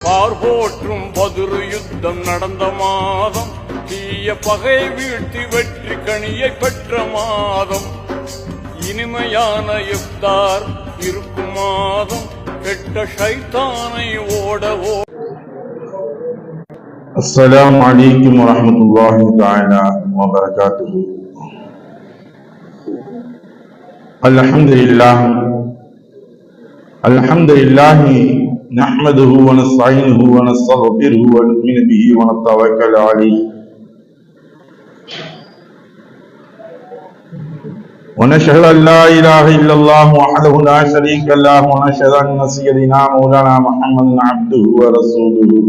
பார் போற்றும் பதிரு யுத்தம் நடந்த மாதம் தீய பகை வீழ்த்தி வெற்றி கனியை பெற்ற மாதம் இனிமையான இஃப்தார் இருக்கும் மாதம் கெட்ட ஷைத்தானை ஓட ஓ السلام عليكم ورحمة الله تعالى وبركاته الحمد لله الحمد لله نحمده ونستعينه ونستغفره ونؤمن به ونتوكل عليه. ونشهد أن لا إله إلا الله وحده لا شريك له ونشهد أن سيدنا مولانا محمد عبده ورسوله.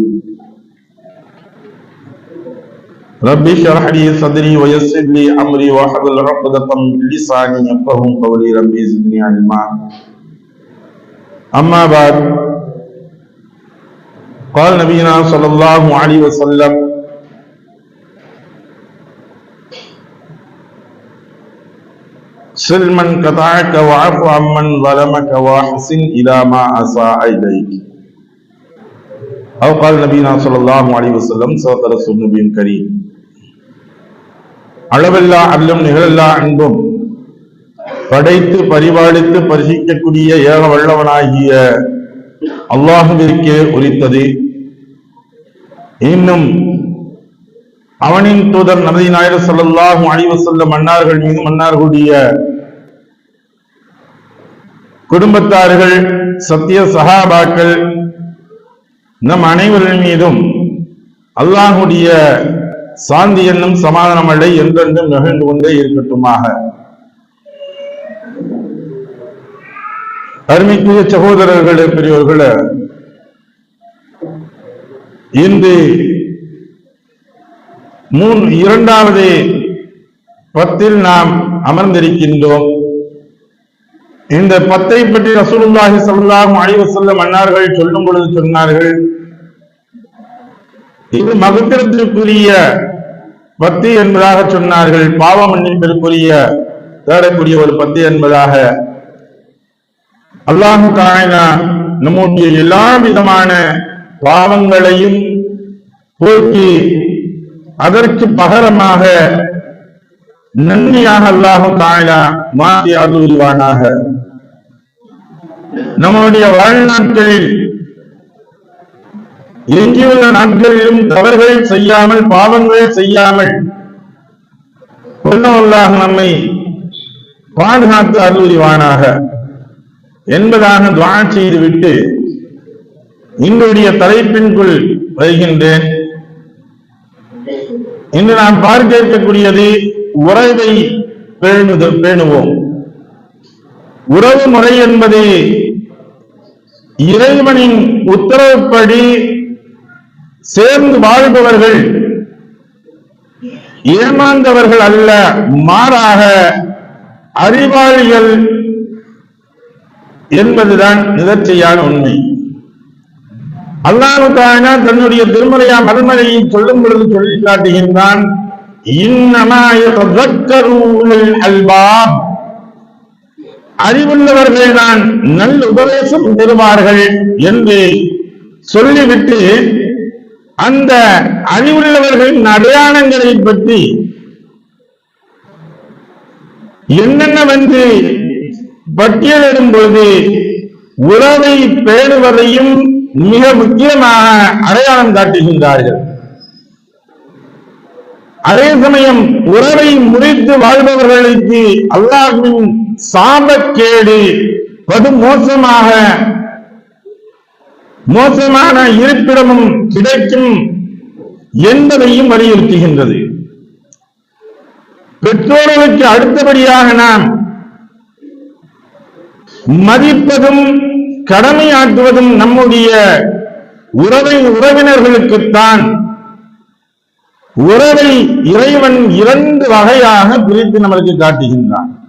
رب اشرح لي صدري ويسر لي أمري واحلل عقدة من لساني يفقهوا قولي. رب زدني علما. أما بعد قال نبينا صلى الله عليه وسلم سل من قطعك وعف عمن ظلمك واحسن الى ما اساء اليك او قال نبينا صلى الله عليه وسلم صدق رسول النبي الكريم அளவில்லா அல்லும் நிகழல்லா அன்பும் படைத்து பரிபாலித்து பரிசிக்கக்கூடிய ஏக வல்லவனாகிய அல்லாஹுவிற்கே உரித்தது இன்னும் அவனின் தூதர் நபதி நாயர் ஸல்லல்லாஹு அழிவு சொல்ல மன்னார்கள் மீது மன்னார்களுடைய குடும்பத்தார்கள் சத்திய சஹாபாக்கள் நம் அனைவரின் மீதும் அல்லாஹுடைய சாந்தி என்னும் சமாதானம் அல்ல என்றென்றும் நிகழ்ந்து கொண்டே இருக்கட்டுமாக. அருமைக்குரிய சகோதரர்களே பெரியவர்களே இன்று மூன் இரண்டாவது பத்தில் நாம் அமர்ந்திருக்கின்றோம். இந்த பத்தை பற்றி ரசூலுல்லாஹி சொல்லாகும் அழிவு வஸல்லம் அன்னார்கள் சொல்லும் பொழுது சொன்னார்கள் இது மகத்திரத்திற்குரிய பக்தி என்பதாக சொன்னார்கள். பாவ மன்னிப்பிற்குரிய தேடக்கூடிய ஒரு பத்து என்பதாக அல்லாஹு தாயினா நம்முடைய எல்லா விதமான பாவங்களையும் போக்கி அதற்கு பகரமாக நன்மையாக அல்லாஹு தாயினா மாற்றி அருள்வானாக நம்முடைய வாழ்நாட்களில் எஞ்சியுள்ள நாட்களிலும் தவறுகள் செய்யாமல் பாவங்கள் செய்யாமல் கொல்லவல்லாக நம்மை பாதுகாத்து அருள்வானாக என்பதாக துவா செய்துவிட்டு இன்றைய தலைப்பின்குள் வருகின்றேன். இன்று நாம் பார்க்க இருக்கக்கூடியது உறவை பேணுது பேணுவோம். உறவு முறை என்பது இறைவனின் உத்தரவுப்படி சேர்ந்து வாழ்பவர்கள் ஏமாந்தவர்கள் அல்ல மாறாக அறிவாளிகள் என்பதுதான் நிதர்ச்சையான உண்மை. அல்லாவுக்கான தன்னுடைய திருமலையா மறுமலையை சொல்லும் பொழுது சொல்லி காட்டுகின்றான் அல்பாம் அறிவுள்ளவர்கள் தான் நல்ல உபதேசம் பெறுவார்கள் என்று சொல்லிவிட்டு அந்த அறிவுள்ளவர்களின் அடையாளங்களை பற்றி என்னென்னவென்று பட்டியலிடும் பொழுது உறவை பேணுவதையும் மிக முக்கியமாக அடையாளம் காட்டுகின்றார்கள். அதே சமயம் உறவை முறித்து வாழ்பவர்களுக்கு அல்லாஹின் சாபக்கேடு படு மோசமாக மோசமான இருப்பிடமும் கிடைக்கும் என்பதையும் வலியுறுத்துகின்றது. பெற்றோர்களுக்கு அடுத்தபடியாக நாம் மதிப்பதும் கடமையாற்றுவதும் நம்முடைய உறவை உறவினர்களுக்குத்தான். உறவை இறைவன் இரண்டு வகையாக பிரித்து நம்மளுக்கு காட்டுகின்றான்.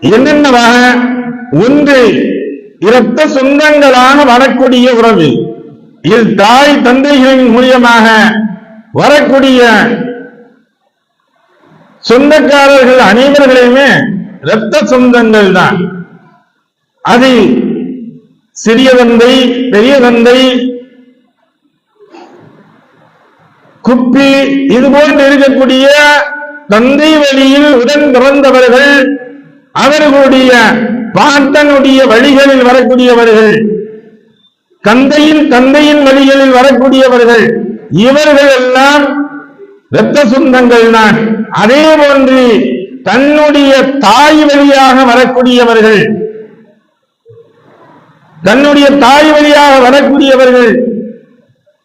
என்னென்ன வகை ஒன்று இரத்த சொந்தங்களான வரக்கூடிய உறவு. இதில் தாய் தந்தைகளின் மூலியமாக வரக்கூடிய சொந்தக்காரர்கள் அனைவர்களையுமே இரத்த சொந்தங்கள் தான். அது சிறிய தந்தை பெரிய தந்தை குப்பி இது போன்று இருக்கக்கூடிய தந்தை வழியில் உடன் பிறந்தவர்கள் அவர்களுடைய பாட்டனுடைய வழிகளில் வரக்கூடியவர்கள் தந்தையின் தந்தையின் வழிகளில் வரக்கூடியவர்கள் இவர்கள் எல்லாம் இரத்த சொந்தங்கள் தான். அதே போன்று தன்னுடைய தாய் வழியாக வரக்கூடியவர்கள். தன்னுடைய தாய் வழியாக வரக்கூடியவர்கள்.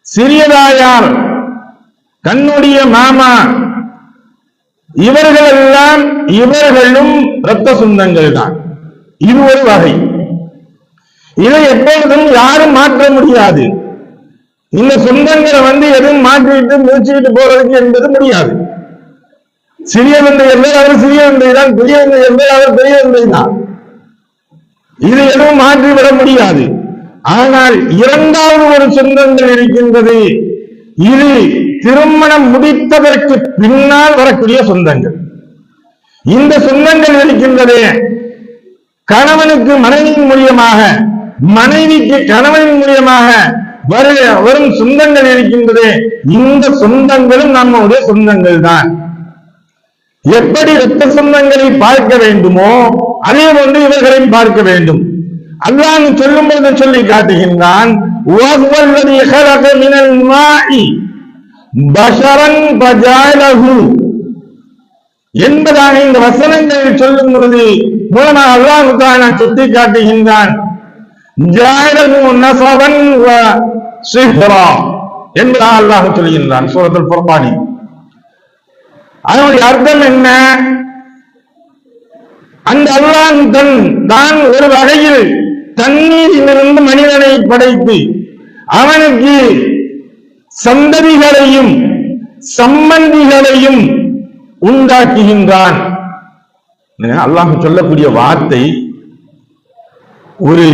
சிறியதாயார் தன்னுடைய மாமா இவர்களெல்லாம் இவர்களும் இரத்த சொந்தங்கள் தான் இது ஒரு வகை. இதை எப்பொழுதும் யாரும் மாற்ற முடியாது. இந்த சொந்தங்களை வந்து எதுவும் மாற்றிட்டு முடிச்சுக்கிட்டு போறதுக்கு என்பது முடியாது. சிறிய தந்தை என்றால் அவர் சிறிய தந்தை தான் பெரிய தந்தை என்றால் அவர் பெரிய தந்தை தான் இது எதுவும் மாற்றிவிட முடியாது. ஆனால் இரண்டாவது ஒரு சொந்தங்கள் இருக்கின்றது. இது திருமணம் முடித்ததற்கு பின்னால் வரக்கூடிய சொந்தங்கள். இந்த சொந்தங்கள் இருக்கின்றதே கணவனுக்கு மனைவியின் மூலியமாக மனைவிக்கு கணவனின் மூலியமாக வரு வரும் சொந்தங்கள் இருக்கின்றதே. இந்த சொந்தங்களும் நம்முடைய சொந்தங்கள் தான் எப்படி ரத்த சொந்தங்களை பார்க்க வேண்டுமோ அதே போன்று இவர்களையும் பார்க்க வேண்டும். அல்லாஹ் சொல்லும் பொழுது சொல்லி காட்டுகின்றான் என்பதாக இந்த வசனங்களை சொல்லும் பொழுது மூலமாக அல்லாஹு தானா சுட்டி காட்டுகின்றான். என்பதாக அல்லாஹ் சொல்கின்றான் சூரத்தில் புறப்பாணி அதனுடைய அர்த்தம் என்ன? அந்த அல்லாஹ் தன் தான் ஒரு வகையில் தண்ணீரிலிருந்து மனிதனை படைத்து அவனுக்கு சந்ததிகளையும் சம்பந்திகளையும் உண்டாக்குகின்றான். அல்லாஹ் சொல்லக்கூடிய வார்த்தை ஒரு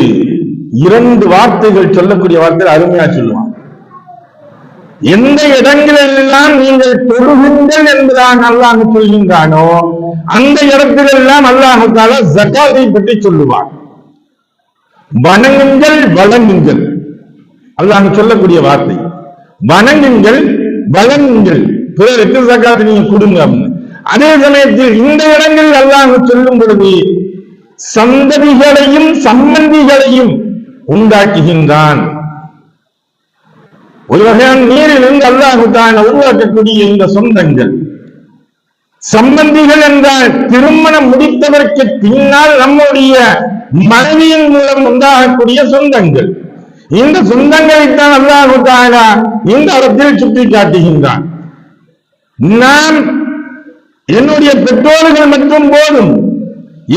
இரண்டு வார்த்தைகள் சொல்லக்கூடிய வார்த்தை அருமையா சொல்லுவான். எந்த இடங்களெல்லாம் நீங்கள் தொழுகுங்கள் என்பதாக அல்லாஹ் சொல்கின்றானோ அந்த இடத்திலெல்லாம் அல்லாஹால ஜக்காத்தை பற்றி சொல்லுவான். வணங்குங்கள் வழங்குங்கள். அல்லாஹ் சொல்லக்கூடிய வார்த்தை. வணங்குங்கள் வழங்குங்கள். பிறருக்கு ஜக்காத்தை நீங்க கொடுங்க அப்படின்னு. அதே சமயத்தில் இந்த இடங்களில் அல்லாஹ் சொல்லும் பொழுது சந்ததிகளையும் சம்பந்திகளையும் உண்டாக்குகின்றான். ஒரு வகையான நீரிலிருந்து அல்லாஹு தான் உருவாக்கக்கூடிய இந்த சொந்தங்கள். சம்பந்திகள் என்றால் திருமணம் முடித்தவருக்கு பின்னால் நம்முடைய மனைவியின் மூலம் உண்டாகக்கூடிய சொந்தங்கள். இந்த சொந்தங்களைத்தான் அல்லாஹுதான இந்த இடத்தில் சுட்டி காட்டுகின்றான் நான் என்னுடைய பெற்றோர்கள் மட்டும் போதும்.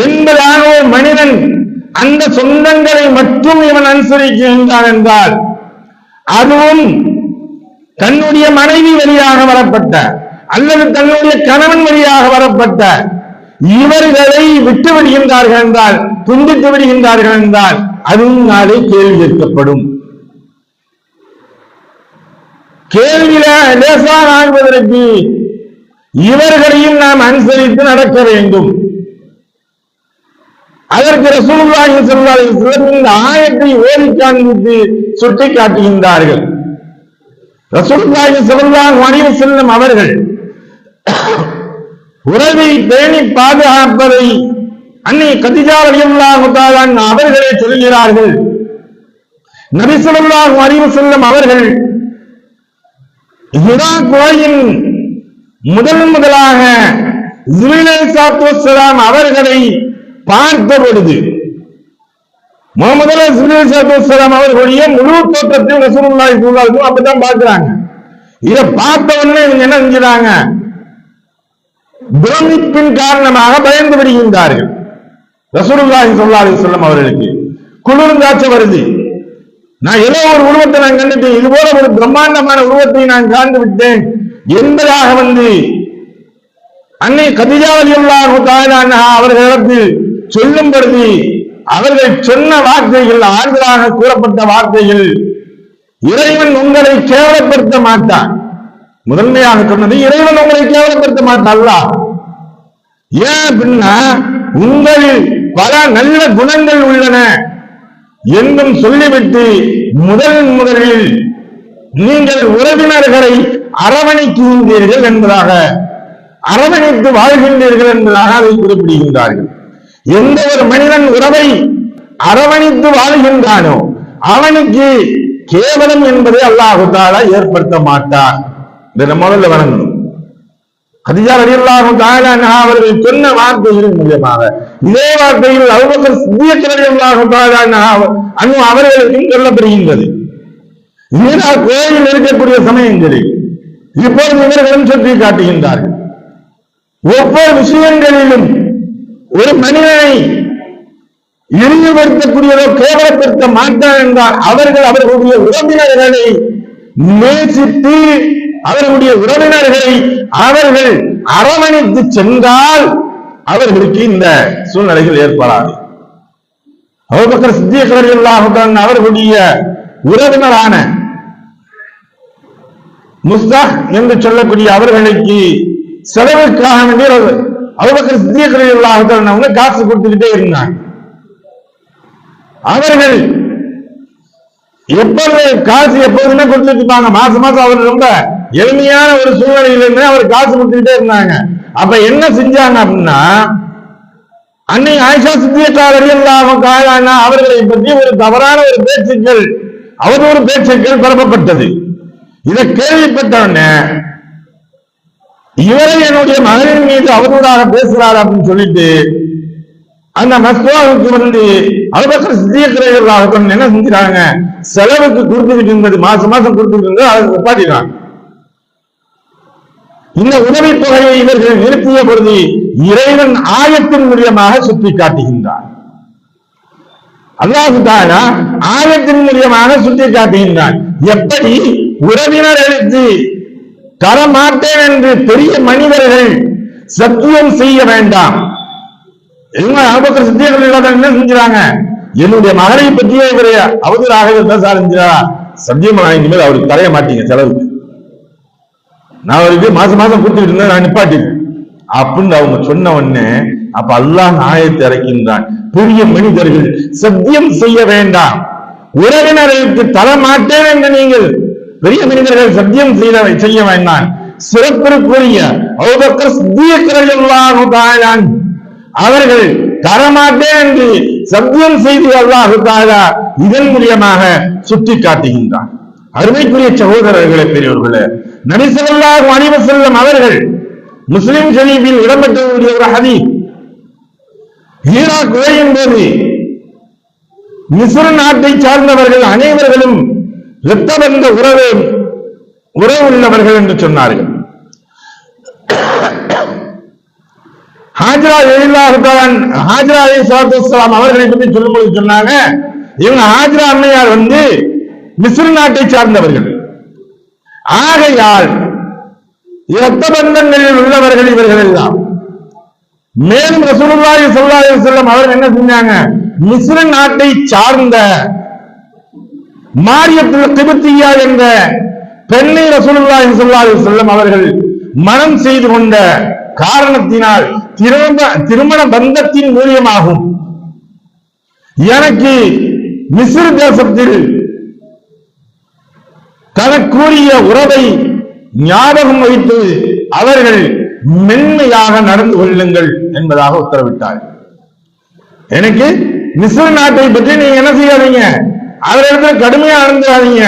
என்பதாக ஒரு மனிதன் அந்த சொந்தங்களை மட்டும் இவன் அனுசரிக்கின்றான் என்றால் அதுவும் தன்னுடைய மனைவி வழியாக வரப்பட்ட அல்லது தன்னுடைய கணவன் வழியாக வரப்பட்ட இவர்களை விட்டு விடுகின்றார்கள் என்றால் துண்டித்து விடுகின்றார்கள் என்றால் அதுவும் நாளை கேள்வி கேட்கப்படும். கேள்வியில லேசாக ஆகுவதற்கு இவர்களையும் நாம் அனுசரித்து நடக்க வேண்டும். அதற்கு ரசூலுல்லாஹி ஸல்லல்லாஹு அலைஹி வஸல்லம் இந்த ஆயத்தை ஓதி காண்பித்து சுட்டி காட்டுகின்றார்கள் ரசூலுல்லாஹி ஸல்லல்லாஹு அலைஹி வஸல்லம் அவர்கள் உறவை பேணி பாதுகாப்பதை அன்னை கதிஜா ரலியல்லாஹு தஆலா அவர்களே சொல்கிறார்கள். நபி ஸல்லல்லாஹு அலைஹி வஸல்லம் அவர்கள் ஹிரா குகையின் முதல் முதலாக ஜுலைல் வஸ்ஸலாம் அவர்களை பார்த்த பொழுது முகமது வஸ்ஸலாம் அவர்களுடைய முழு தோற்றத்தையும் ரசூலுல்லாஹி ஸல்லல்லாஹு அப்படித்தான் வஸல்லம் அப்பதான் இத பார்த்த உடனே இவங்க என்ன செஞ்சாங்க பிரமிப்பின் காரணமாக பயந்து விடுகின்றார்கள். ரசூலுல்லாஹி ஸல்லல்லாஹு சொல்லும் அவர்களுக்கு. குளிர்ந்தாச்ச வருது. நான் ஏதோ ஒரு உருவத்தை நான் கண்டுட்டேன். இது போல ஒரு பிரம்மாண்டமான உருவத்தை நான் காண்டு விட்டேன் என்பதாக வந்து அன்னை கதிஜாவதி அலியுல்லாஹு தஆலா அவர்களிடத்தில் சொல்லும் பொழுது அவர்கள் சொன்ன வார்த்தைகள் ஆறுதலாக கூறப்பட்ட வார்த்தைகள் இறைவன் உங்களை கேவலப்படுத்த மாட்டான். முதன்மையாக சொன்னது இறைவன் உங்களை கேவலப்படுத்த மாட்டான் ஏன் அப்படின்னா உங்களில் பல நல்ல குணங்கள் உள்ளன என்றும் சொல்லிவிட்டு முதல் முதலில் நீங்கள் உறவினர்களை அரவணைக்கின்றீர்கள் என்பதாக அரவணைத்து வாழ்கின்றீர்கள் என்பதாக அதை குறிப்பிடுகின்றார்கள். எந்த ஒரு மனிதன் உறவை அரவணைத்து வாழ்கின்றானோ அவனுக்கு கேவலம் என்பதை அல்லாஹு தாலா ஏற்படுத்த மாட்டான். இதை முதல்ல வணங்கணும். ஹதிஜா ரலியல்லாஹு தஆலா அவர்கள் சொன்ன வார்த்தைகளின் மூலியமாக. இதே வார்த்தையில் அபூபக்கர் சித்திக் ரலியல்லாஹு தஆலா அன்ஹா அவர்களுக்கும் சொல்லப்படுகின்றது. ஈரா கோயில் இருக்கக்கூடிய சமயங்களில் இப்போது இவர்களும் சுற்றி காட்டுகின்றார்கள் ஒவ்வொரு விஷயங்களிலும் ஒரு மனிதனை இழிவுபடுத்தக்கூடியதோ கேவலப்படுத்த மாட்டார் என்றால் அவர்கள் அவர்களுடைய உறவினர்களை நேசித்து அவர்களுடைய உறவினர்களை அவர்கள் அரவணைத்து சென்றால் அவர்களுக்கு இந்த சூழ்நிலைகள் ஏற்படாது. அபூபக்கர் சித்திக் அவர்களுடைய உறவினரான முஸ்தாக் என்று சொல்லக்கூடிய அவர்களுக்கு செலவுக்காக வேண்டிய அபூபக்கர் சித்திக் ரலியல்லாஹு காசு கொடுத்துக்கிட்டே இருந்தாங்க அவர்கள் எப்பொழுது காசு எப்போதுமே கொடுத்துட்டு இருப்பாங்க மாசம் மாசம் அவர் ரொம்ப எளிமையான ஒரு சூழ்நிலையில இருந்து அவர் காசு கொடுத்துக்கிட்டே இருந்தாங்க. அப்ப என்ன செஞ்சாங்க அப்படின்னா அன்னை ஆயிஷா சித்தியக்கார் இல்லாம காயானா அவர்களை பற்றி ஒரு தவறான ஒரு பேச்சுக்கள் அவதூறு பேச்சுக்கள் பரப்பப்பட்டது. இதை கேள்விப்பட்டவுடனே இவரை என்னுடைய மகனின் மீது அவதூறாக பேசுகிறார் அப்படின்னு சொல்லிட்டு அந்த மஸ்வாவுக்கு வந்து அபுபக்கர் சித்தியக்கிரைகளாக என்ன செஞ்சாங்க செலவுக்கு கொடுத்துக்கிட்டு இருந்தது மாசம் மாசம் கொடுத்துக்கிட்டு இருந்தது அதை நிப்பாட்டினாங்க இந்த உதவித் தொகையை இவர்கள் நிறுத்திய பொழுது இறைவன் ஆயத்தின் மூலியமாக சுட்டி காட்டுகின்றார் அல்லாஹு தாலா ஆயத்தின் மூலியமாக சுட்டி காட்டுகின்றான் எப்படி? உறவினர் எழுத்து. தரமாட்டேன் என்று பெரிய மனிதர்கள் சத்தியம் செய்ய வேண்டாம். என்ன அபுபக்கர் சித்தியர்கள் என்ன செஞ்சாங்க என்னுடைய மகனை பற்றியே இவரை அவதூறாக இருந்தா செஞ்சாரா சத்தியமா இனிமேல் அவருக்கு தரைய மாட்டீங்க செலவுக்கு. நான் அவருக்கு மாசம் மாசம் கொடுத்துட்டு இருந்தேன் நான் நிப்பாட்டி அப்படின்னு அவங்க சொன்ன உடனே அப்ப அல்லாஹ் ஆயத்தை இறக்கின்றான். பெரிய மனிதர்கள் சத்தியம் செய்ய வேண்டாம். உறவினர்களுக்கு தர மாட்டேன் என்று நீங்கள் பெரிய மனிதர்கள் சத்தியம் செய்த செய்ய வேண்டாம் சிறப்பிற்குரிய அபூபக்கர் அவர்கள் தரமாட்டேன் என்று சத்தியம் செய்து அல்லாஹு தாலா இதன் மூலியமாக சுட்டி காட்டுகின்றான். அருமைக்குரிய சகோதரர்களே பெரியவர்களே நபிசல்லாஹு அலைஹி செல்லும் அவர்கள் முஸ்லிம் ஷரீஃபில் இடம்பெற்றக்கூடிய ஒரு ஹதி ஈராக் உரையின் போது மிஸ்ர நாட்டை சார்ந்தவர்கள் அனைவர்களும் இரத்த உறவே உறவு உள்ளவர்கள் என்று சொன்னார்கள். ஹாஜரா எழிலாகத்தான் ஹாஜரா அலி சலாத்து அவர்களை பற்றி சொல்லும்போது சொன்னாங்க இவங்க ஹாஜரா அம்மையார் வந்து மிஸ்ர நாட்டை சார்ந்தவர்கள். ஆகையால் இரத்த பந்தங்களில் உள்ளவர்கள் இவர்கள் எல்லாம். மேலும் ரசூலுல்லாஹி ஸல்லல்லாஹு அலைஹி வஸல்லம் அவர்கள் என்ன செஞ்சாங்க? மிஸ்ர நாட்டை சார்ந்த மாரியத்துல் கிபத்தியா என்ற பெண்ணை ரசூலுல்லாஹி ஸல்லல்லாஹு செல்லும் அவர்கள் மனம் செய்து கொண்ட காரணத்தினால் திரும்ப திருமண பந்தத்தின் மூலியமாகும். எனக்கு மிஸ்ர் தேசத்தில் தனக்குரிய உறவை ஞாபகம் வைத்து அவர்கள் மென்மையாக நடந்து கொள்ளுங்கள் என்பதாக உத்தரவிட்டார் எனக்கு மிஸ்ர் நாட்டை பற்றி நீங்க என்ன செய்யாதீங்க? அவரிடத்துல கடுமையா நடந்துடாதீங்க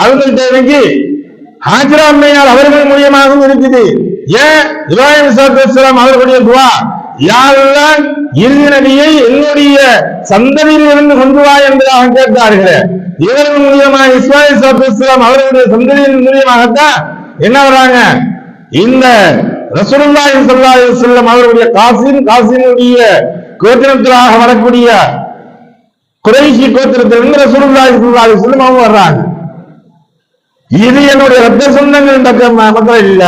அவர்கள் தேவைக்கு ஹாஜரா அம்மையார் அவர்கள் மூலியமாகவும் இருக்குது. ஏன்? இப்ராஹிம் இஸ்லாம் அவர்களுடைய துவா யாரெல்லாம் இறுதி நபியை என்னுடைய சந்ததியில் இருந்து கொண்டு வா என்பதாக கேட்டார்கள். இவர்கள் மூலியமாக இஸ்மாயில் இஸ்லாம் அவர்களுடைய சந்ததியின் மூலியமாகத்தான் என்ன வர்றாங்க இந்த ரசூலுல்லாஹி ஸல்லல்லாஹு அலைஹி வஸல்லம் அவர்களுடைய காசின் காசினுடைய கோத்திரத்திலாக வரக்கூடிய குறைசி கோத்திரத்திலிருந்து ரசூலுல்லாஹி ஸல்லல்லாஹு அலைஹி வஸல்லம் அவங்க வர்றாங்க. இது என்னுடைய ரத்த சொந்தங்கள் பக்கம் மக்கள் இல்ல.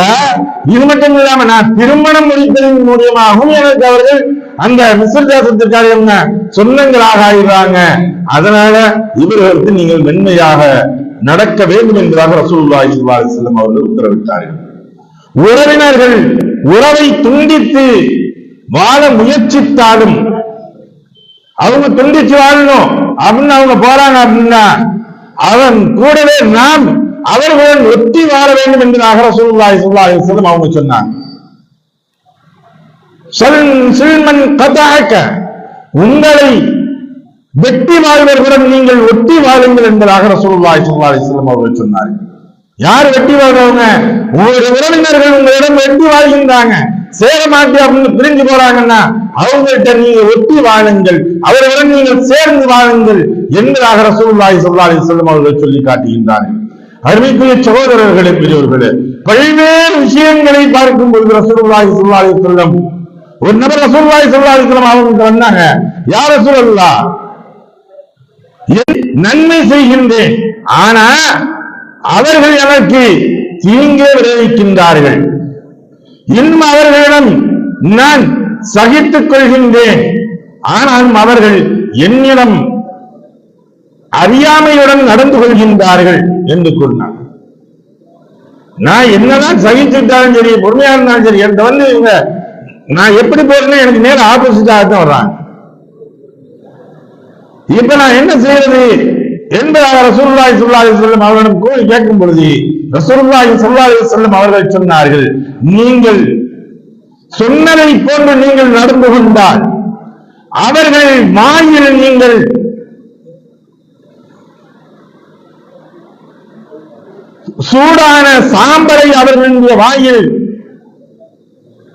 இது மட்டும் இல்லாம நான் திருமணம் முடிப்பதன் மூலியமாகவும் எனக்கு அவர்கள் அந்த மிஸ்ர் தேசத்திற்காக சொந்தங்களாக ஆகிறாங்க அதனால இவர்களுக்கு நீங்கள் மென்மையாக நடக்க வேண்டும் என்பதாக ரசூலுல்லாஹி ஸல்லல்லாஹு அலைஹி வஸல்லம் அவர்கள் உத்தரவிட்டார்கள். உறவினர்கள் உறவை துண்டித்து வாழ முயற்சித்தாலும் அவங்க துண்டிச்சு வாழணும். அப்படின்னு அவங்க போறாங்க அப்படின்னா அவன் கூடவே நாம் அவர்களுடன் ஒட்டி வாழ வேண்டும் என்பதாக ரசூலுல்லாஹி ஸல்லல்லாஹு அலைஹி அவங்க சொன்னாங்க. சொல் சில்மன் கதாக்க உங்களை வெட்டி வாழ்வர்களுடன் நீங்கள் ஒட்டி வாழுங்கள் என்பதாக ரசூலுல்லாஹி ஸல்லல்லாஹு அலைஹி அவர்கள் சொன்னார்கள். யார் வெட்டி வாழ்றவங்க? உங்களுடைய உறவினர்கள் உங்களிடம் வெட்டி வாழ்கின்றாங்க. சேர அப்படின்னு பிரிஞ்சு போறாங்கன்னா அவங்கள்ட்ட நீங்க ஒட்டி வாழுங்கள். அவர்களுடன் நீங்கள் சேர்ந்து வாழுங்கள் என்பதாக ரசூல்லாய் ஸல்லல்லாஹு செல்லும் அவர்கள் சொல்லி காட்டுகின்றார்கள். அருமைக்குரிய சகோதரர்களே பெரியவர்களே பல்வேறு விஷயங்களை பார்க்கும் பொழுது ரசூல்லாய் ஸல்லல்லாஹு செல்லும் ஒரு நபர் ரசூல்லாய் ஸல்லல்லாஹு செல்லும் அவங்க வந்தாங்க. யார் ரசூலல்லாஹ் என் நன்மை செய்கின்றேன். ஆனா அவர்கள் எனக்கு தீங்கே விளைவிக்கின்றார்கள். இன்னும் அவர்களிடம் நான் சகித்துக் கொள்கின்றேன். ஆனாலும் அவர்கள் என்னிடம் அறியாமையுடன் நடந்து கொள்கின்றார்கள் என்று கூறினார். நான் என்னதான் சகிச்சுட்டாலும் சரி பொறுமையா இருந்தாலும் சரி என்கிட்ட வந்து இவங்க நான் எப்படி போறேன்னு எனக்கு நேரம் ஆப்போசிட்டாக தான் வர்றாங்க. இப்ப நான் என்ன செய்யறது என்பதாக ரசூலுல்லாஹி ஸல்லல்லாஹு அலைஹி அவர்களிடம் கூறி கேட்கும் பொழுது ரசூலுல்லாஹி சொல்லாஹி அலைஹி அவர்கள் சொன்னார்கள் நீங்கள் சொன்னதை போன்று நீங்கள் நடந்து கொண்டால் அவர்கள் வாயில் நீங்கள் சூடான சாம்பலை அவர்களுடைய வாயில்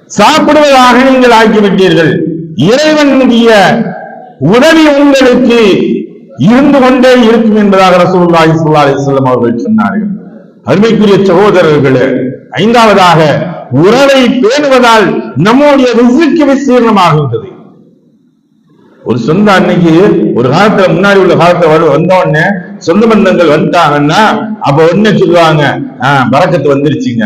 சாப்பிடுவதாக நீங்கள் ஆக்கிவிட்டீர்கள். இறைவனுடைய உதவி உங்களுக்கு இருந்து கொண்டே இருக்கும் என்பதாக ரசூல்லாஹி ஸல்லல்லாஹு அலைஹி அவர்கள் சொன்னார்கள். அருமைக்குரிய சகோதரர்களே ஐந்தாவதாக உறவை பேணுவதால் நம்முடைய ரிசுக்கு விசீர்ணமாகின்றது. ஒரு சொந்த அன்னைக்கு ஒரு காலத்துல முன்னாடி உள்ள காலத்துல வரு வந்த உடனே சொந்த பந்தங்கள் வந்துட்டாங்கன்னா அப்ப உடனே சொல்லுவாங்க ஆஹ் பறக்கத்து வந்துருச்சுங்க.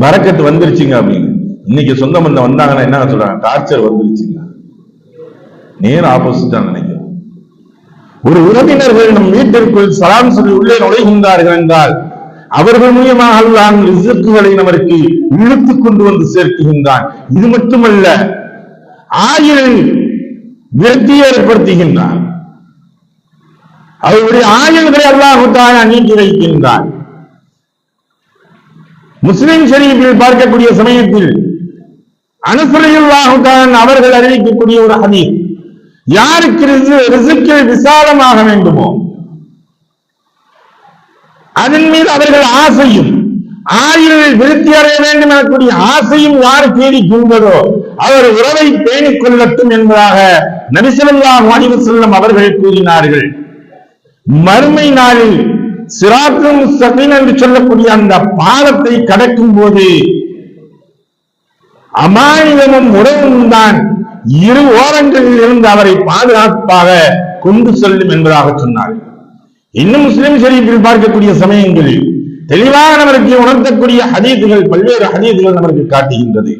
பறக்கத்து வந்துருச்சுங்க அப்படின்னு. இன்னைக்கு சொந்த பந்தம் வந்தாங்கன்னா என்ன சொல்றாங்க? டார்ச்சர் வந்துருச்சுங்க. நேர் ஆப்போசிட்டா நினைக்கிறேன். ஒரு உறவினர்கள் நம் வீட்டிற்குள் சலாம் சொல்லி உள்ளே நுழைகின்றார்கள் என்றால் அவர்கள் மூலியமாக அல்லாஹ் ரிசுக்குகளை நமக்கு இழுத்துக் கொண்டு வந்து சேர்க்குகின்றான் இது மட்டுமல்ல ஆயுள் விருத்தி ஏற்படுத்துகின்றான். அவருடைய ஆயுள்களை அல்லாஹு தாலா நீக்கி வைக்கின்றான். முஸ்லிம் ஷரீஃபில் பார்க்கக்கூடிய சமயத்தில் அனுசரையுல்லாஹு தான் அவர்கள் அறிவிக்கக்கூடிய ஒரு ஹதீஸ் யாருக்கு ரிசு- ரிசுக்கில் விசாலமாக வேண்டுமோ? அதன் மீது அவர்கள் ஆசையும் ஆயுள் விருத்தி அடைய வேண்டும் எனக்கூடிய ஆசையும் யார் தேடிக்கின்றதோ அவர் உறவை பேணிக் கொள்ளட்டும் என்பதாக நரிசலம் அலைஹி வஸல்லம் அவர்கள் கூறினார்கள். மறுமை நாளில் சிராத்தும் முஸ்தகீம் என்று சொல்லக்கூடிய அந்த பாலத்தை கடக்கும் போது அமானிதமும் உறவும் தான். இரு ஓரங்களில் இருந்து அவரை பாதுகாப்பாக கொண்டு செல்லும் என்பதாக சொன்னார் இன்னும் முஸ்லிம் ஷரீஃபில் பார்க்கக்கூடிய சமயங்களில் தெளிவாக நமக்கு உணர்த்தக்கூடிய ஹதீதுகள் பல்வேறு ஹதீதுகள் நமக்கு காட்டுகின்றது.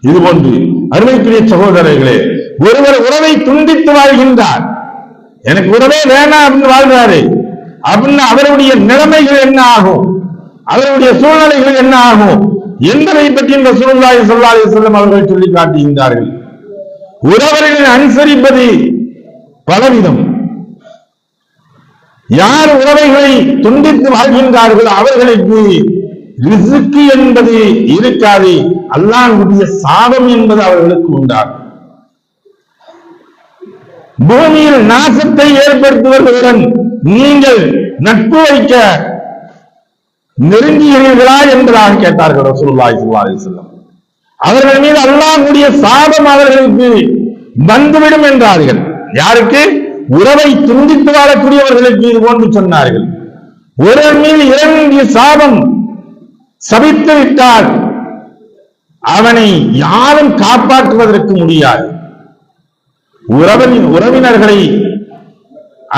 இது போன்று அருமைக்குரிய சகோதரர்களே ஒருவர் உறவை துண்டித்து வாழ்கின்றார். எனக்கு உறவே வேணாம் அப்படின்னு வாழ்றாரு. அப்படின்னு அவருடைய நிலைமைகள் என்ன ஆகும்? அவருடைய சூழ்நிலைகள் என்ன ஆகும்? எந்தனை பற்றியும் ரசூலுல்லாஹி ஸல்லல்லாஹு அலைஹி வஸல்லம் அவர்கள் சொல்லி காட்டுகின்றார்கள்? உறவர்களை அனுசரிப்பது பலவிதம். யார் உறவைகளை துண்டித்து வாழ்கின்றார்களோ அவர்களுக்கு ரிசுக்கு என்பது இருக்காது. அல்லாஹ்வுடைய சாபம் என்பது அவர்களுக்கு உண்டாகும். பூமியில் நாசத்தை ஏற்படுத்துவதுடன் நீங்கள் நட்பு வைக்க நெருங்குகிறீர்களா என்பதாக கேட்டார்கள் ரசூல்லாய் ஸல்லல்லாஹு செல்லம் அவர்கள் மீது அல்லாஹ்வுடைய சாபம் அவர்களுக்கு வந்துவிடும் என்றார்கள். யாருக்கு? உறவை துண்டித்து வாழக்கூடியவர்களுக்கு இது போன்று சொன்னார்கள். ஒருவர் மீது இறங்கிய சாபம் சபித்து விட்டால் அவனை யாரும் காப்பாற்றுவதற்கு முடியாது. உறவின் உறவினர்களை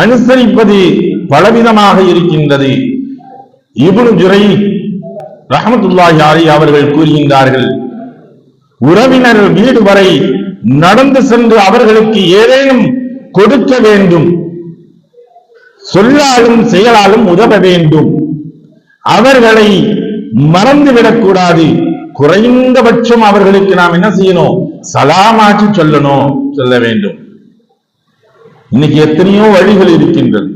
அனுசரிப்பது பலவிதமாக இருக்கின்றது. இபுனு ஜுரை ரஹமத்துல்லாஹி அலைஹி அவர்கள் கூறுகின்றார்கள் உறவினர் வீடு வரை நடந்து சென்று அவர்களுக்கு ஏதேனும் கொடுக்க வேண்டும் சொல்லாலும் செயலாலும் உதவ வேண்டும். அவர்களை மறந்துவிடக் கூடாது. குறைந்தபட்சம் அவர்களுக்கு நாம் என்ன செய்யணும்? சலாமாற்றி சொல்லணும் சொல்ல வேண்டும். இன்னைக்கு எத்தனையோ வழிகள் இருக்கின்றது.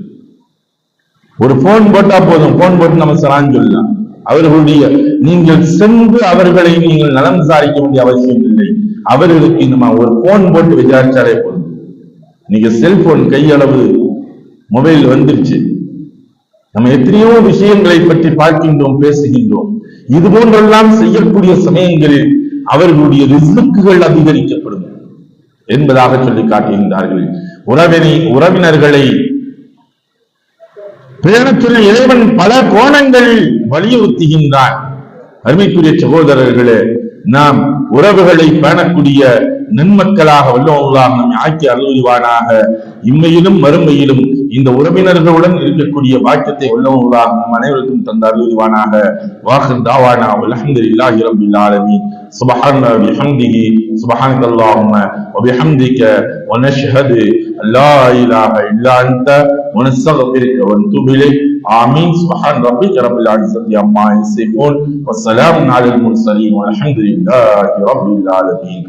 ஒரு போன் போட்டா போதும். போன் போட்டு நம்ம சலான் சொல்லலாம். அவர்களுடைய நீங்கள் சென்று அவர்களை நீங்கள் நலம் விசாரிக்க வேண்டிய அவசியம் இல்லை. அவர்களுக்கு நம்ம ஒரு போன் போட்டு விசாரிச்சாலே போதும். நீங்க செல்போன் கையளவு மொபைல் வந்துருச்சு. நம்ம எத்தனையோ விஷயங்களை பற்றி பார்க்கின்றோம் பேசுகின்றோம். இது போன்றெல்லாம் செய்யக்கூடிய சமயங்களில் அவர்களுடைய ரிசுக்குகள் அதிகரிக்கப்படும் என்பதாக சொல்லி காட்டுகின்றார்கள். உறவினை உறவினர்களை பேணச்சொல்ல இறைவன் பல கோணங்களில் வலியுறுத்துகின்றான். அருமைக்குரிய சகோதரர்களே நாம் உறவுகளை பேணக்கூடிய நன்மக்களாக வல்லவர்களாக நம்மை ஆக்கி அருள்வானாக இம்மையிலும் மறுமையிலும் இந்த உறவினர்களுடன் இருக்கக்கூடிய பாக்கியத்தை வல்லவர்களாக நம் அனைவருக்கும் தந்த அருள்வானாக வாஹர் தாவானா அல்ஹம்துலில்லாஹி ரப்பில் ஆலமீன் சுப்ஹான பிஹம்திஹி சுப்ஹானக அல்லாஹும்ம وبحمدك ونشهد أن لا إله إلا أنت ونستغفرك ونتوب إليك آمين سبحان ربك رب العزة عما يصفون والسلام على المرسلين والحمد لله رب العالمين